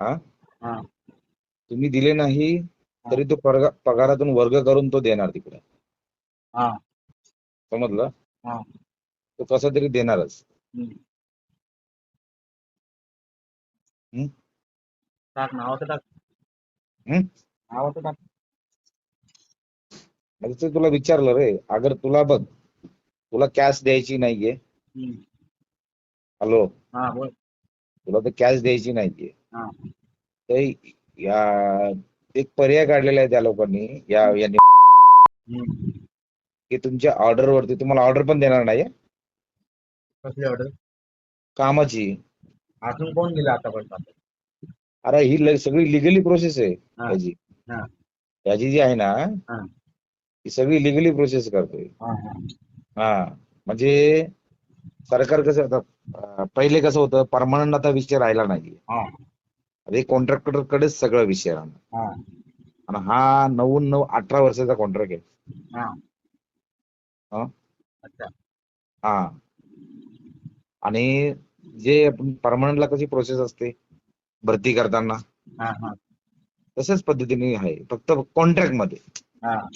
हा? हा. तुम्ही दिले नाही तरी तो पगा- पगारातून वर्ग करून तो देणार तिकडे. हा. समजलं? हा. तो कसा तरी देणारच. तुला विचारलं रे अगर तुला बघ तुला कॅश द्यायची नाहीये. हॅलो हा बोल. तुला तर कॅश द्यायची नाहीये. तर या एक पर्याय काढलेला आहे त्या लोकांनी या यांनी. की तुमच्या ऑर्डर वरती तुम्हाला ऑर्डर पण देणार नाहीये? कसली ऑर्डर कामाची. अजून कोण दिलं आतापर्यंत? अरे ही ल- सगळी लिगली प्रोसेस आहे हा. याची हा. याची जी आहे ना हा. ती सगळी लिगली प्रोसेस करतोय हा म्हणजे सरकार कसं आता अं, पहिले कसं होतं परमनंट आता विषय राहिला नाही अरे कॉन्ट्रॅक्टर कडेच सगळा विषय राहणार. हा. आणि हा नऊ नऊ अठरा वर्षाचा कॉन्ट्रॅक्ट आहे. हा. अच्छा. आणि जे परमनंटला कशी प्रोसेस असते? भरती करताना. हा हा. तशाच पद्धतीने आहे. फक्त कॉन्ट्रॅक्टमध्ये. हा.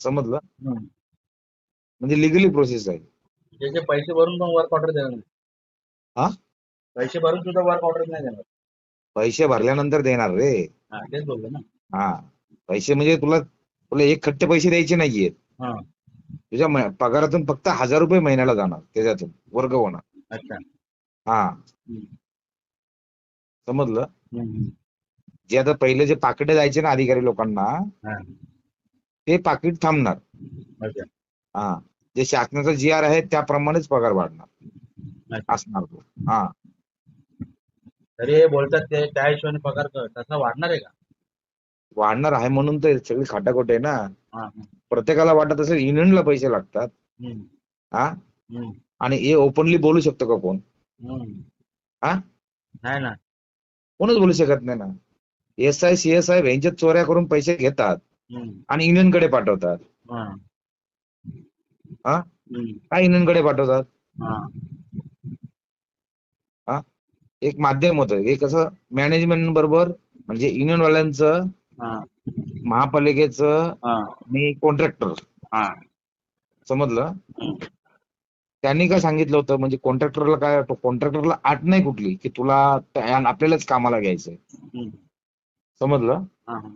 समजलं. म्हणजे लिगली प्रोसेस आहे. पैसे भरून पण वर्क ऑर्डर देणार हा? पैसे भरून सुद्धा वर्क ऑर्डर नाही देणार. पैसे भरल्यानंतर देणार रे. हा तेच बोललो ना. हा पैसे म्हणजे तुला तुला एक खट्टे पैसे द्यायचे नाहीयेत. हा. तुझ्या म- पगारातून फक्त हजार रुपये महिन्याला जाणार त्याच्यातून वर्ग होणार. अच्छा. हा. हम्म. समजलं? हम्म. जे आता पहिले जे पाकिटे जायचे ना अधिकारी लोकांना हा. ते पाकिट थांबणार. अच्छा. हा. जे शासनाचा जी आर आहे त्याप्रमाणेच पगार वाढणार. अच्छा. असणार तो. हा. तरी हे बोलतात ते त्या हिशोबाने पगार कर तसा वाढणार आहे का वाढणार आहे म्हणून तर सगळी खाटाखोट आहे ना हा हा. प्रत्येकाला वाटत असेल युनियनला पैसे लागतात हम्म. हा हम्म. आणि हे ओपनली बोलू शकतो का कोण हम्म. हा नाही ना कोणच बोलू शकत नाही ना S I C S I व्यांच्यात चोऱ्या करून पैसे घेतात हम्म. आणि युनियनकडे पाठवतात हा. हा हम्म. काय युनियनकडे पाठवतात. हा एक माध्यम होतं हे कसं मॅनेजमेंट बरोबर म्हणजे युनियन वाल्यांचं हा. महापालिकेचं हा. आणि कॉन्ट्रॅक्टर हा. समजलं. त्यांनी काय सांगितलं होतं म्हणजे कॉन्ट्रॅक्टरला काय कॉन्ट्रॅक्टरला आठ नाही कुठली की तुला आपल्यालाच कामाला घ्यायचंय. समजलं हा. हा.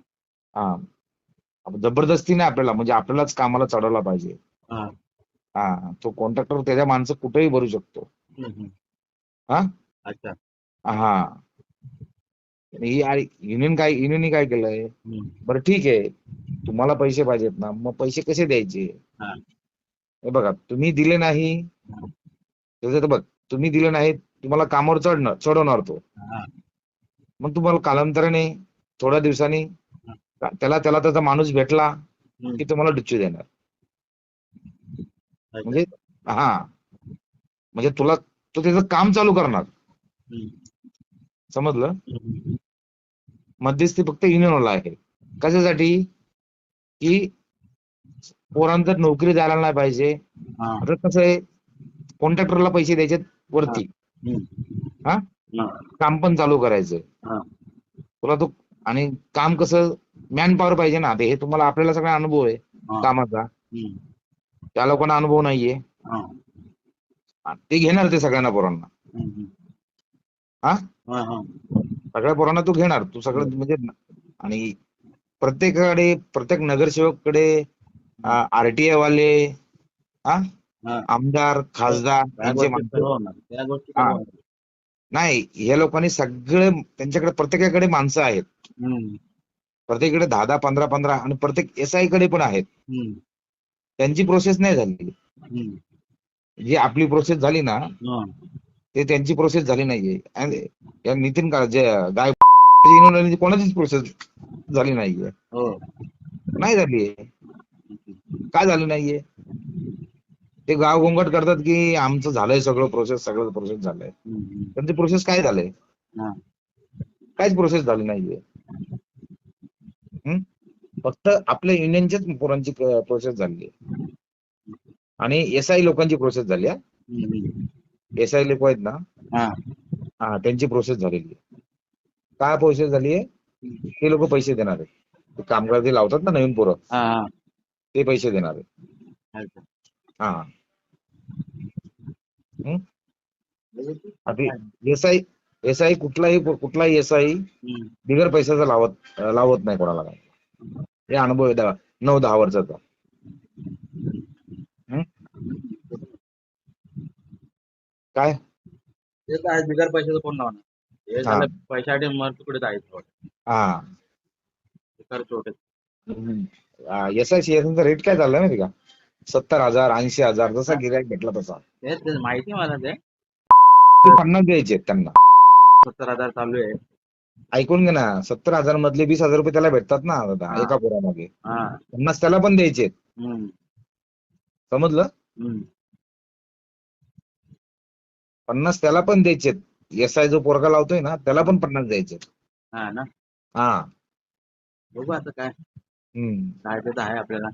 हा अब जबरदस्ती नाही आपल्याला म्हणजे आपल्यालाच कामाला चढवला पाहिजे हा. हा तो कॉन्ट्रॅक्टर त्याच्या माणसं कुठेही भरू शकतो हम्म. हा हा युनियन काय युनियनने काय केलंय. बरं ठीक आहे तुम्हाला पैसे पाहिजेत ना मग पैसे कसे द्यायचे हा. हे बघा तुम्ही दिले नाही त्याचं तर बघ तुम्ही दिले नाही तुम्हाला कामावर चढणार चढवणार तो हा. मग तुम्हाला कालांतराने थोड्या दिवसांनी त्याला त्याला त्याचा माणूस भेटला. की तुम्हाला डुच्चू देणार. म्हणजे हा म्हणजे तुला तो त्याचं काम चालू करणार हम्म. समजलं. मध्यस्थी फक्त युनियनवाला आहे कशासाठी की पोरांना नोकरी द्यायला नाही पाहिजे. आता कसं आहे कॉन्ट्रॅक्टरला पैसे द्यायचे वरती. हा. काम पण चालू करायचं. तुला तो आणि काम कसं मॅन पॉवर पाहिजे ना ते हे तुम्हाला आपल्याला सगळा अनुभव आहे. कामाचा. त्या लोकांना अनुभव नाहीये ते घेणार ते सगळ्यांना पोरांना. हा. सगळ्या पोरांना तू घेणार तू सगळं म्हणजे आणि प्रत्येकाकडे प्रत्येक नगरसेवककडे आरटीआय वाले हा. आमदार खासदार यांचे. नाही या लोकांनी सगळे त्यांच्याकडे प्रत्येकाकडे माणसं आहेत. प्रत्येकाकडे दहा दहा पंधरा पंधरा आणि प्रत्येक एस आयकडे पण आहेत. त्यांची प्रोसेस नाही झाली. जी आपली प्रोसेस झाली ना. ते त्यांची प्रोसेस झाली नाहीये. आणि नितीन का जे गाय कोणाचीच प्रोसेस झाली नाहीये. हो. नाही झालीये काय झाली नाहीये? ते गाव गोंगट करतात की आमचं झालंय सगळं प्रोसेस सगळं प्रोसेस झालंय. त्यांची प्रोसेस काय झालंय. काहीच प्रोसेस झाली नाहीये? फक्त आपल्या युनियनच्याच पोरांची प्रोसेस झाली आणि एस आय लोकांची प्रोसेस झाली. एस आय लोक आहेत ना हा. त्यांची प्रोसेस झालेली आहे. काय प्रोसेस झाली आहे? ते लोक पैसे देणार आहेत. कामगार जे लावतात ना नवीन पोरं ते पैसे देणार आहेत. हा. एस आय एस आय कुठलाही कुठलाही एस आय. बिगर पैशाचा लावत लावत नाही कोणाला. काय हे अनुभव आहे दहा- नऊ दहा वर्षाचा हं? काय? ते तर बिगर पैशाचं कोण लावणार? हे हा. झालं पैशासाठी मग तिकडे जायचं हा. खर्च एस आय सी रेट काय चाललाय माहिती का? सत्तर हजार ऐंशी हजार जसा गिरायक भेटला तसा. तेच तेच माहिती आहे मला ते. ते पन्नास द्यायचे आहेत त्यांना. सत्तर हजार चालू आहे. ऐकून घे ना सत्तर हजार मधले वीस हजार रुपये त्याला भेटतात ना आता हा. एका पोरामागे. हा. पन्नास त्याला पण द्यायचे आहेत. हम्म. समजलं? हम्म. पन्नास त्याला पण द्यायचे एस आय जो पोरगा लावतोय ना त्याला पण पन्नास द्यायचे हा ना? हा. बघू आता काय. हम्म. काय ते तर आहे आपल्याला.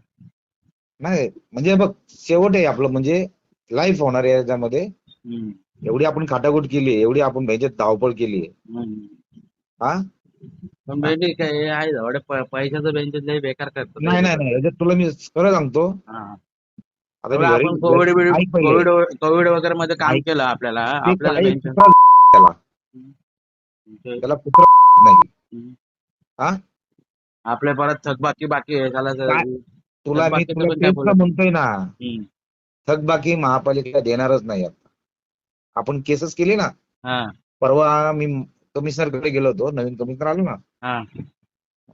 नाही म्हणजे बघ शेवट आहे आपलं म्हणजे लाईफ होणार आहे याच्यामध्ये. हम्म. एवढी आपण खाटाकूट केली एवढी आपण ह्याच्यात धावपळ केली हम्म. हा? पण बेटी काय हे आहे एवढे पैशाचं बेंच लय बेकार करतो नाही नाही नाही याच्यात तुला मी खरं सांगतो. हा. कोविड वगैरे मध्ये काम. केलं आपल्याला. आपल्याला त्याला. नाही. आपल्या परत थकबाकी बाकी आहे? तुला मी म्हणतोय ना. थकबाकी महापालिका देणारच नाही आता. आपण केसेस केली ना. हा. परवा मी कमिशनरकडे गेलो होतो. नवीन कमिशनर आलो ना. हा.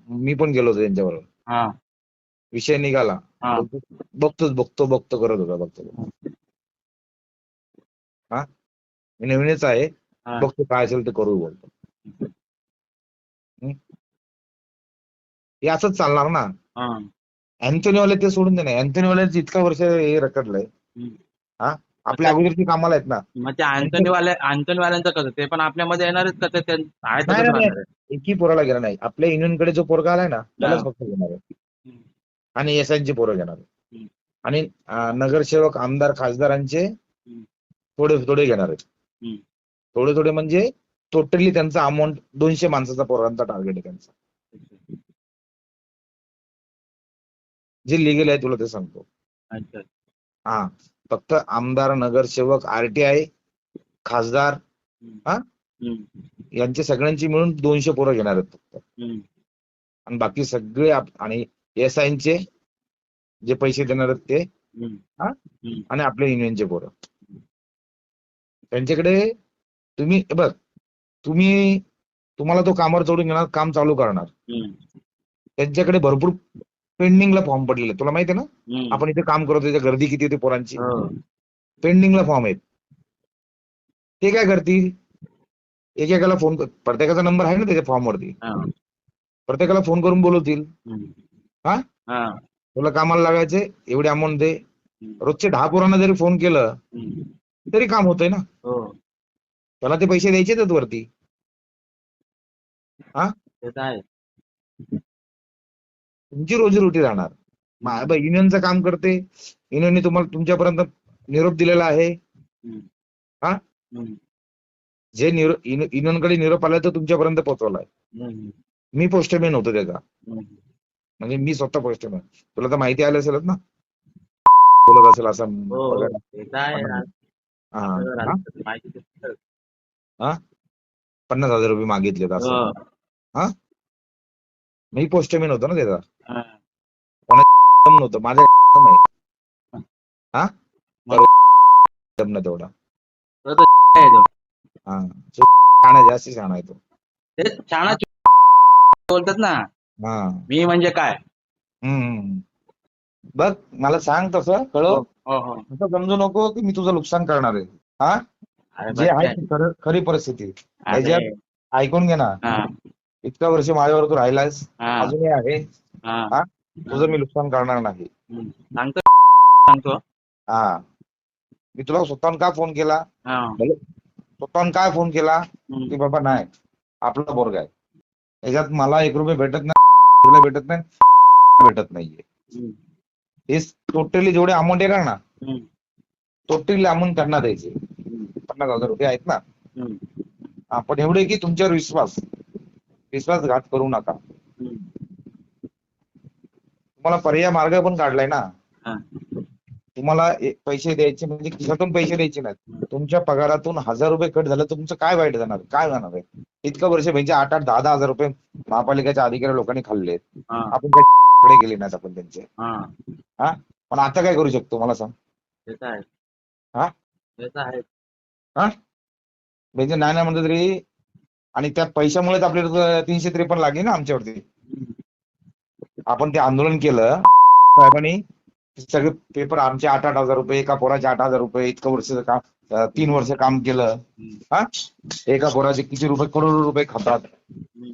मी पण गेलो होतो त्यांच्याबरोबर. हा. विषय निघाला. बघतोच बघतो बघतो करत होता बघतो. हा? मी नवीनच आहे. बघतो काय असेल ते करू बोलतो. हं? असंच चालणार ना? अँथोनीवाले ते सोडून दे ना अँथोनीवाल्याचं इतका वर्ष हे रखडलंय. हम्म. हा? आपल्या अगोदरची कामाला आहेत ना? मग ते अँथोनीवाले अँथोनीवाल्यांचं कसं? ते पण आपल्यामध्ये येणारच कसं. एकही पोराला गेला नाही. आपल्या युनियनकडे जो पोरगा आलाय ना त्यालाच. फक्त घेणार आहे. आणि एस ची पोरं घेणार. आणि नगरसेवक आमदार खासदारांचे. थोडे थोडे घेणार आहेत. थोडे थोडे म्हणजे टोटली त्यांचा अमाऊंट दोनशे माणसाचा पोरांचा टार्गेट आहे त्यांचा जे लिगल आहे तुला ते सांगतो हा फक्त आमदार नगरसेवक आरटीआय खासदार हम्म. यांचे सगळ्यांची मिळून दोनशे पोरं घेणार आहेत फक्त. आणि बाकी सगळे आणि एस चे जे पैसे देणार आहेत ते. आणि आपल्या युनियनचे पोरं त्यांच्याकडे तुम्ही बघ तुम्ही तुम्हाला तो कामावर चढून घेणार काम चालू करणार. त्यांच्याकडे भरपूर पेंडिंगला फॉर्म पडलेले. तुला माहिती आहे ना. आपण इथे काम करतो त्याच्या गर्दी किती होती पोरांची हो. पेंडिंगला फॉर्म आहेत ते काय करतील एकेकाला फोन प्रत्येकाचा नंबर आहे ना त्याच्या फॉर्म वरती. प्रत्येकाला फोन करून बोलवतील. हा? हा. तुला कामाला लागायचे एवढे अमाऊंट दे. रोजचे दहा पोरांना जरी फोन केलं. तरी काम होतंय ना हो त्याला ते पैसे द्यायचेच आहेत वरती आहे तुमची रोजीरोटी राहणार युनियनचं काम करते युनियनने तुम्हाला तुमच्यापर्यंत निरोप दिलेला आहे हम्म. जे युनियनकडे निरोप आलाय तो तुमच्यापर्यंत पोहोचवलाय. मी पोस्टमॅन होतो त्याचा. म्हणजे मी स्वतः पोस्टमॅन तुला तर माहिती आली असेलच ना? बोलत असेल असं हो आहे हा, हा? पन्नास हजार रुपये मागितलेत असं. हो. मी पोस्टमॅन होतो ना त्याचा. हा. दम नव्हतं. माझ्या आहे हा? ना तेवढा. आहे तो. हा. शाणा जास्त शाणा आहे तो. छान बोलतात ना. हा मी म्हणजे काय? हम्म बघ मला सांग तसं कळव. हो हो असं समजू नको की मी तुझं नुकसान करणार आहे. हा? जे आहे खरं- परिस्थिती. ऐकून घे ना. हा, इतका वर्ष माझ्यावर तू राहिलास हा, अजूनही आहे. हा. तुझं मी नुकसान करणार नाही. सांगतो सांगतो. हा. मी तुला स्वतःहून का फोन केला? हा. स्वतःहून काय फोन केला. की बाबा नाही. आपला बोर्ग आहे. याच्यात मला एक रुपये भेटत नाही. तुला भेटत नाही भेटत नाहीये. हे टोटली जेवढे अमाऊंट येणार ना. टोटली अमाऊंट त्यांना द्यायचे. पन्नास हजार रुपये आहेत ना हम्म. हा, पण एवढे की तुमच्यावर विश्वास विश्वासघात करू नका. तुम्हाला पर्याय मार्ग पण काढलाय ना. तुम्हाला पैसे द्यायचे म्हणजे खिशातून पैसे द्यायचे नाहीत तुमच्या पगारातून हजार रुपये कट झालं तर तुमचं काय वाईट जाणार काय जाणार आहे इतकं वर्ष म्हणजे आठ आठ दहा दहा हजार रुपये महापालिकेच्या अधिकारी लोकांनी खाल्ले. आपण कडे गेले नाहीत आपण त्यांचे. हा. पण आता काय करू शकतो? मला सांग. हा? म्हणजे नाही नाही म्हणलं तरी आणि त्या पैशामुळेच आपल्याला तीनशे त्रेपन्न लागली ना आमच्यावरती. आपण ते आंदोलन केलं. साहेबांनी सगळे पेपर आमचे आठ आठ हजार रुपये एका पोराचे आठ हजार रुपये इतकं वर्षाचं काम. तीन वर्ष काम केलं. हा? एका पोराचे किती रुपये करोड रुपये खातात.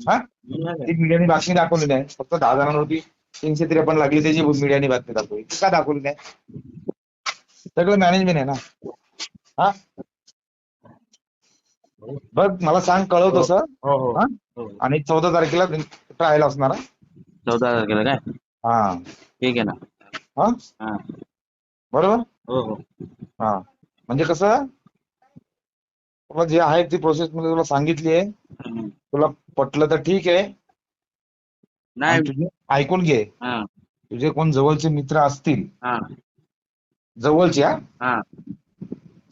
हा? ती मीडियाने बातमी दाखवली नाही. फक्त दहा जणांवरती तीनशे त्रेपन्न लागली त्याची मीडियाने बातमी दाखवली. का दाखवली नाही? सगळं मॅनेजमेंट आहे ना. हा? बघ मला सांग कळव तसं हो हो हा? आणि चौदा तारखेला ट्रायल असणार हा? चौदा तारखेला काय? हा. ठीक आहे ना. हा? हा. बरोबर? हो हो. हा. म्हणजे कसं? तुला जे आहे ती प्रोसेस मध्ये तुला सांगितली आहे. तुला पटलं तर ठीक आहे. नाही. ऐकून घे. हा. तुझे कोण जवळचे मित्र असतील. हा. जवळचे हा?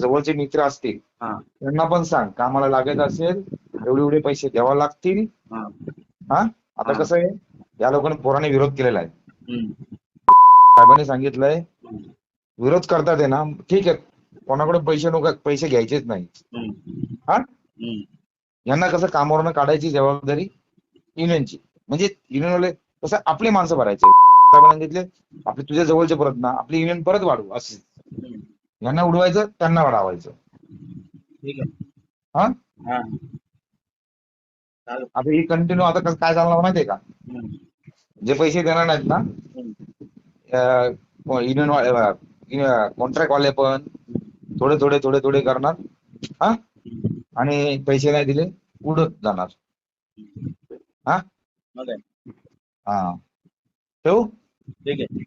जवळचे मित्र असतील. त्यांना पण सांग. कामाला लागायचं असेल एवढे एवढे पैसे द्यावे लागतील. हा. हा? आता. कसं आहे? या लोकांनी पोराने विरोध केलेला आहे. साहेबांनी सांगितलंय. विरोध करतात ना. ठीक आहे. कोणाकडे पैसे नको पैसे घ्यायचेच नाही. हा. यांना कसं कामावरनं काढायची जबाबदारी? युनियनची. म्हणजे युनियनवाले कसं आपले माणसं भरायचे. सांगितले आपले तुझ्या जवळचे परत ना आपली युनियन परत वाढवू असे. यांना उडवायचं त्यांना वाढवायचं. हा? आता ही कंटिन्यू आता काय चालणार माहितीये का. जे पैसे देणार नाहीत ना. युनियन कॉन्ट्रॅक्ट वाले पण थोडे थोडे थोडे थोडे करणार. हा? आणि पैसे नाही दिले उडत जाणार. हा? हा. ठेवू? ठीक आहे.